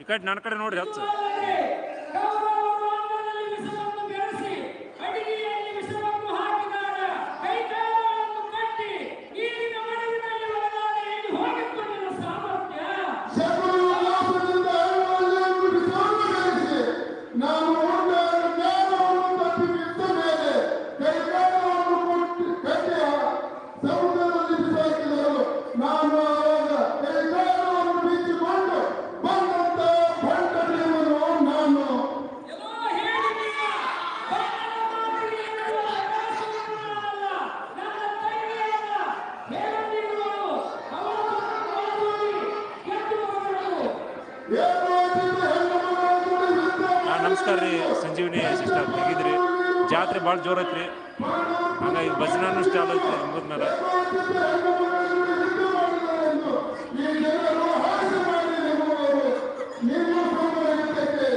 ಈ ಕಡೆ ನನ್ನ ಕಡೆ ನೋಡ್ರಿ ಹಚ್ಚ ನಮಸ್ಕಾರ ರೀ, ಸಂಜೀವಿನಿ ಸಿಸ್ಟರ್. ಹೇಗಿದ್ರಿ ಜಾತ್ರೆ ಭಾಳ ಜೋರ ಐತ್ರಿ ಹಂಗಾಗಿ ಭಜನಾನು ಚಾಲು ಐತ್ರಿ ಹಿಂಗದ ಮೇಲೆ ಈ ಜನರು ಹಾಸ್ಯ ಮಾಡಿ ನಿಮ್ಮವರು ನಿಮ್ಮ ಸೋಮರಿದ್ದಕ್ಕೆ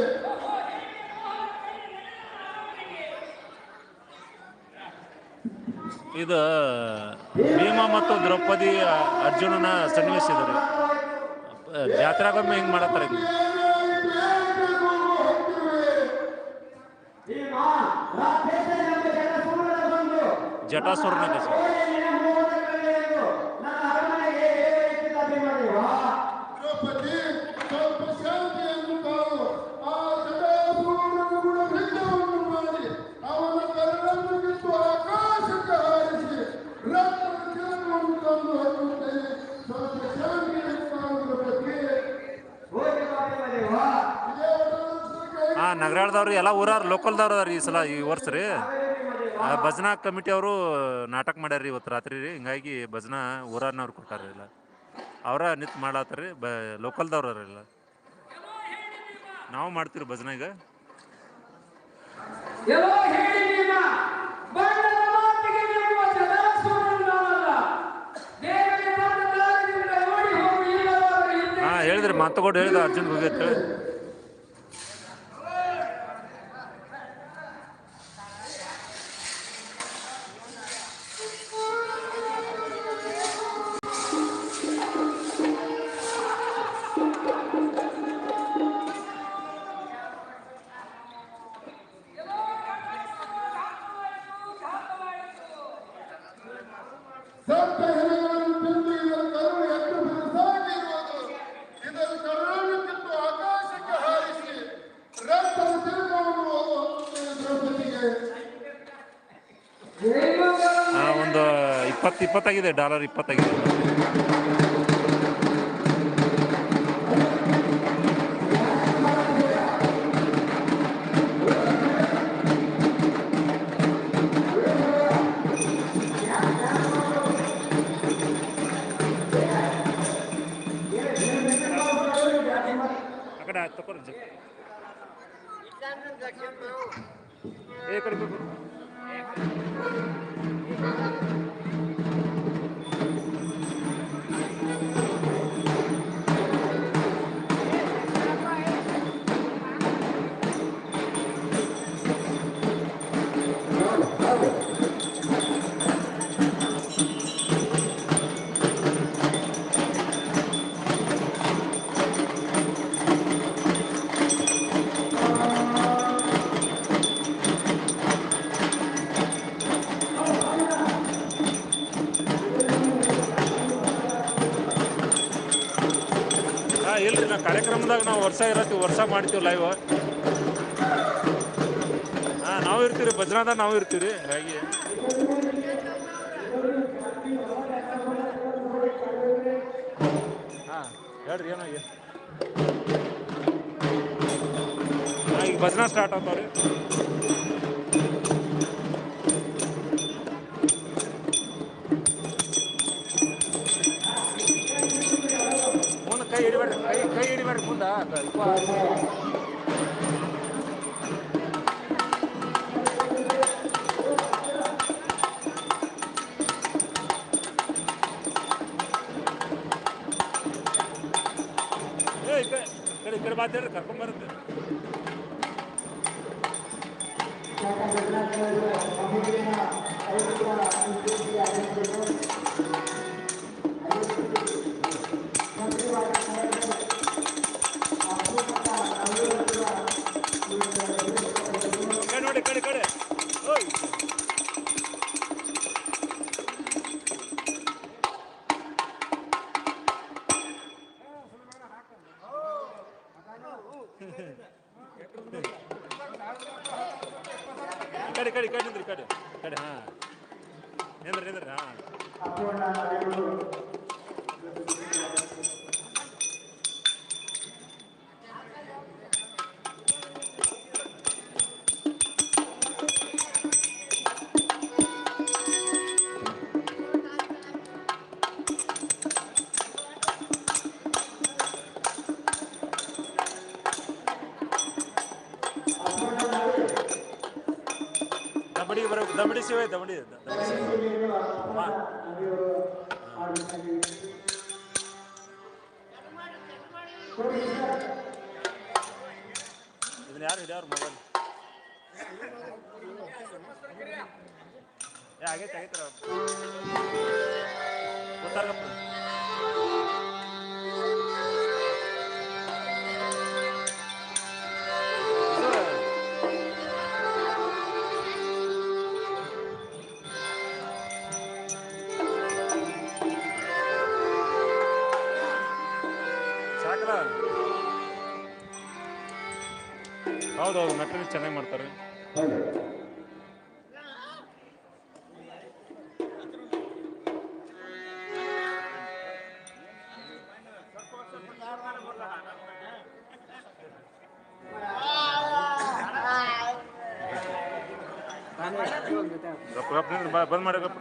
ಇದು ಭೀಮ ಮತ್ತು ದ್ರೌಪದಿ ಅರ್ಜುನನ ಸನ್ನಿವೇಶ ಜಾತ್ರಾಗೊಮ್ಮೆ ಹಿಂಗೆ ಮಾಡತ್ತಾರೆ ಜಟಾಸುರನ ಕಸ ನಗರಾಳದವ್ರು ಎಲ್ಲ ಊರಾರ ಲೋಕಲ್ದವ್ರು ಅದಾರ ಈ ಸಲ ಈ ವರ್ಷ ರೀ. ಭಜನಾ ಕಮಿಟಿ ಅವರು ನಾಟಕ ಮಾಡ್ಯಾರ ಇವತ್ತು ರಾತ್ರಿ ರೀ. ಹಿಂಗಾಗಿ ಭಜನಾ ಊರಾರ್ನವ್ರು ಕೊಟ್ಟಾರ ಇಲ್ಲ ಅವರ ನಿತ್ ಮಾಡತ್ತಾರ ರೀ ಬ ಲೋಕಲ್ದವ್ರು ಎಲ್ಲ. ನಾವು ಮಾಡ್ತೀವಿ ಭಜನಾ ಈಗ. ಎಲ್ಲೋ ಹೋಗಿ ಹಾಂ, ಹೇಳಿದ್ರಿ ಮಾತುಗಳು ಹೇಳಿದ ಅರ್ಜುನ್ ಹೋಗೈತೆ ಒಂದು ಇಪ್ಪತ್ತು ಇಪ್ಪತ್ತಾಗಿದೆ ಡಾಲರ್ ಇಪ್ಪತ್ತಾಗಿದೆ. ಹಾಂ ಕಾರ್ಯಕ್ರಮದಾಗ ನಾವು ವರ್ಷ ಇರತ್ತೀವಿ, ವರ್ಷ ಮಾಡ್ತೀವಿ ಲೈವ್ ಹಾಂ, ನಾವು ಇರ್ತೀವಿ ಭಜನಾದಾಗ ನಾವು ಇರ್ತೀವಿ ರೀ ಹಾಗಾಗಿ ಹಾಂ, ಹೇಳ್ರಿ ಏನಾಗಿ ಈಗ. ಭಜನಾ ಸ್ಟಾರ್ಟ್ ಆಗ್ತಾವ್ರಿ ಹಿಡಿಬೇಡ್ರಿ ಕೈ ಕೈ ಹಿಡಿಬೇಡ್ರಿ ಮುಂದೆ ಏ ಈ ಕಡೆ ಈ ಕಡೆ ಈ ಕಡೆ ಕಡೆ ಕಡೆ ಕಡೆ ನಿಂದ್ರಿ ಕಡೆ ಕಡೆ ಹಾ ನಿಂದ್ರಿ ನಿಂದ್ರಿ ಹಾ ದಬಡಿಗೆ ಬರಬೇಕು ದಬಡಿ ದಬಡಿ ಇದನ್ನ ಯಾರು ಹಿಡಿಯೋರು ಮೊಬೈಲ್? ಏ ಆಗೈತೆ ಆಗೈತೆ ಗೊತ್ತಾಗಪ್ಪ ಸಾಕಲ್ಲ ಹೌದೌದು ಮೆಟ್ರಿಕ್ ಚೆನ್ನಾಗಿ ಮಾಡ್ತಾರೆ. ಬಂದ್ ಮಾಡಿ ಗಪ್ಪ